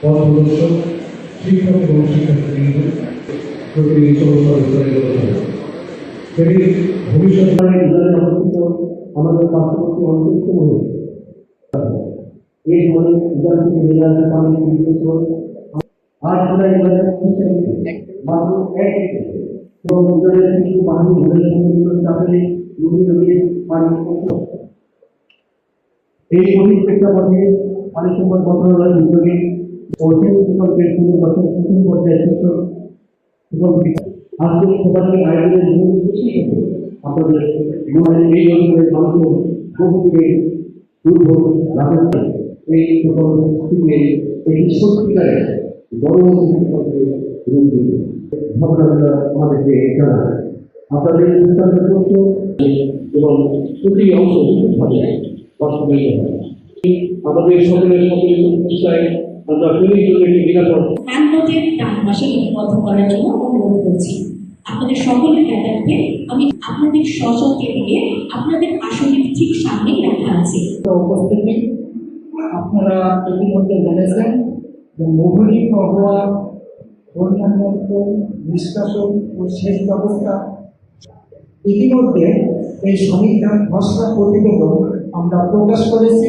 সদস্য শিক্ষক এবং শিক্ষার্থীবৃন্দ প্রতিনিধি সদস্য সেটি ভবিষ্যৎ অবস্থিত আমাদের পার্শ্ববর্তী অঞ্চলসমূহে এই ধরনের ইসরায়েল থেকে বেরিয়ে আসা পানি বিদ্যুৎ আজ জুলাই এই কঠিন পানি সম্পদ মন্ত্রণালয়ের উদ্যোগে সেচ প্রকল্পের এবং আজকের আপনাদের এই অঞ্চলের মানুষের বহুকে দুর্ভোগ এই পরিস্থিতিতে এই সত্যিকারের গণমুখী রূপ আমাদেরকে এবং প্রতি অংশ বাস্তবায়িত হয় আমাদের সকলের সকলের প্রচেষ্টায় হ্যান্ডবোটের ডান পাশে লিপিবদ্ধ করার জন্য অনুরোধ করছি। আপনাদের সকলের ক্যাটারকে আমি আপনাদের সচকে দিয়ে আপনাদের আসনের ঠিক সামনেই রাখা আছে। উপস্থিতি আপনারা ইতিমধ্যে জেনেছেন যে মোহনী হওয়া বন্যা নিয়ন্ত্রণ নিষ্কাশন ও সেচ ব্যবস্থা। ইতিমধ্যে এই সমীক্ষা খসড়া প্রতিবেদন আমরা প্রকাশ করেছি।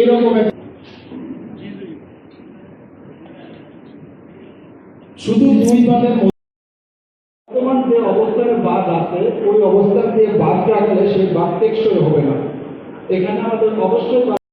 এরকম শুধু দুই বাদের বর্তমান যে অবস্থায় বাদ আছে ওই অবস্থার যে বাদ রাখলে সেই বাদ টেকসই হবে না। এখানে আমাদের অবশ্যই